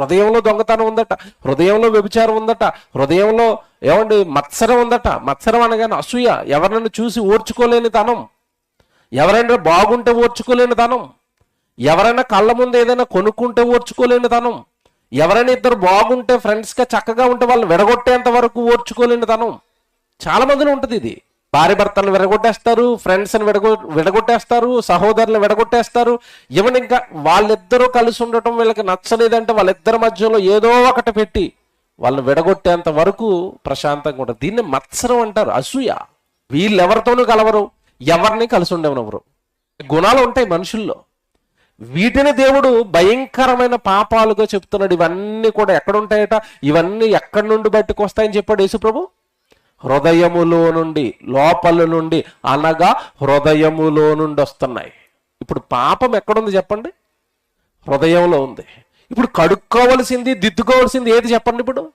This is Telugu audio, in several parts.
హృదయంలో దొంగతనం ఉందట హృదయంలో వ్యభిచారం ఉందట హృదయంలో ఏమండి మత్సరం ఉందట. మత్సరం అనగానే అసూయ ఎవరినైనా చూసి ఓర్చుకోలేని తనం? ఎవరైనా బాగుంటే ఓర్చుకోలేని తనం? ఎవరైనా కళ్ళ ముందు ఏదైనా కొనుక్కుంటే ఓర్చుకోలేని తనం? ఎవరైనా ఇద్దరు బాగుంటే ఫ్రెండ్స్గా చక్కగా ఉంటే వాళ్ళు విడగొట్టేంత వరకు ఓర్చుకోలేని తనం? చాలా మందిలో ఉంటుంది ఇది. భార్య భర్తలను విడగొట్టేస్తారు ఫ్రెండ్స్ని విడగొ విడగొట్టేస్తారు సహోదరులను విడగొట్టేస్తారు. ఈవెన్ ఇంకా వాళ్ళిద్దరూ కలిసి ఉండటం వీళ్ళకి నచ్చలేదంటే వాళ్ళిద్దరి మధ్యలో ఏదో ఒకటి పెట్టి వాళ్ళని విడగొట్టేంత వరకు ప్రశాంతంగా ఉంటుంది దీన్ని మత్సరం అంటారు అసూయ. వీళ్ళెవరితోనూ కలవరు ఎవరిని కలిసి ఉండేవనెవరు గుణాలు ఉంటాయి మనుషుల్లో. వీటిని దేవుడు భయంకరమైన పాపాలుగా చెప్తున్నాడు. ఇవన్నీ కూడా ఎక్కడ ఉంటాయట ఇవన్నీ ఎక్కడి నుండి బయటకు వస్తాయని చెప్పాడు యేసుప్రభు? హృదయములో నుండి లోపల నుండి అనగా హృదయములో నుండి వస్తున్నాయి. ఇప్పుడు పాపం ఎక్కడుంది చెప్పండి? హృదయంలో ఉంది. ఇప్పుడు కడుక్కోవలసింది దిద్దుకోవాల్సింది ఏది చెప్పండి ఇప్పుడు?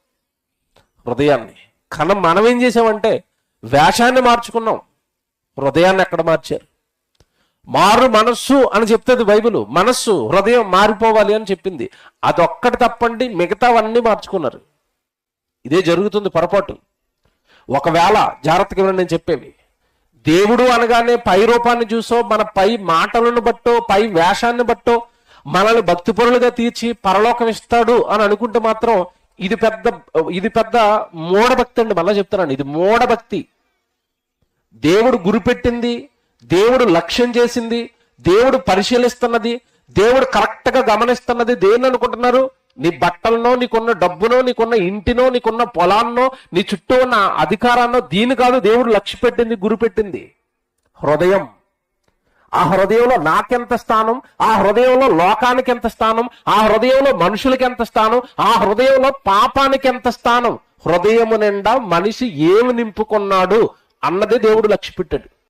హృదయాన్ని. కానీ మనం ఏం చేసామంటే వేషాన్ని మార్చుకున్నాం. హృదయాన్ని ఎక్కడ మార్చారు? మారు మనస్సు అని చెప్తుంది బైబిల్. మనస్సు హృదయం మారిపోవాలి అని చెప్పింది. అదొక్కటి తప్పండి మిగతావన్నీ మార్చుకున్నారు. ఇదే జరుగుతుంది పొరపాటు. ఒకవేళ జాగ్రత్తగా వినండి నేను చెప్పేవి దేవుడు అనగానే పై రూపాన్ని చూసో మన పై మాటలను బట్టో పై వేషాన్ని బట్టో మనల్ని భక్తిపరులుగా తీర్చి పరలోకం ఇస్తాడు అని అనుకుంటే మాత్రం ఇది పెద్ద ఇది పెద్ద మూఢభక్తి అండి మళ్ళీ చెప్తున్నాను. ఇది మూఢభక్తి. దేవుడు గురిపెట్టింది దేవుడు లక్ష్యం చేసింది దేవుడు పరిశీలిస్తున్నది దేవుడు కరెక్ట్గా గమనిస్తున్నది దేన్ని అనుకుంటున్నారు? నీ బట్టలనో నీకున్న డబ్బునో నీకున్న ఇంటినో నీకున్న పొలాన్నో నీ చుట్టూ ఉన్న అధికారాన్నో దీని కాదు దేవుడు లక్ష్య పెట్టింది గురి పెట్టింది. హృదయం. ఆ హృదయంలో నాకెంత స్థానం? ఆ హృదయంలో లోకానికి ఎంత స్థానం? ఆ హృదయంలో మనుషులకి ఎంత స్థానం? ఆ హృదయంలో పాపానికి ఎంత స్థానం? హృదయము నిండా మనిషి ఏమి నింపుకున్నాడు అన్నదే దేవుడు లక్ష్య పెట్టాడు.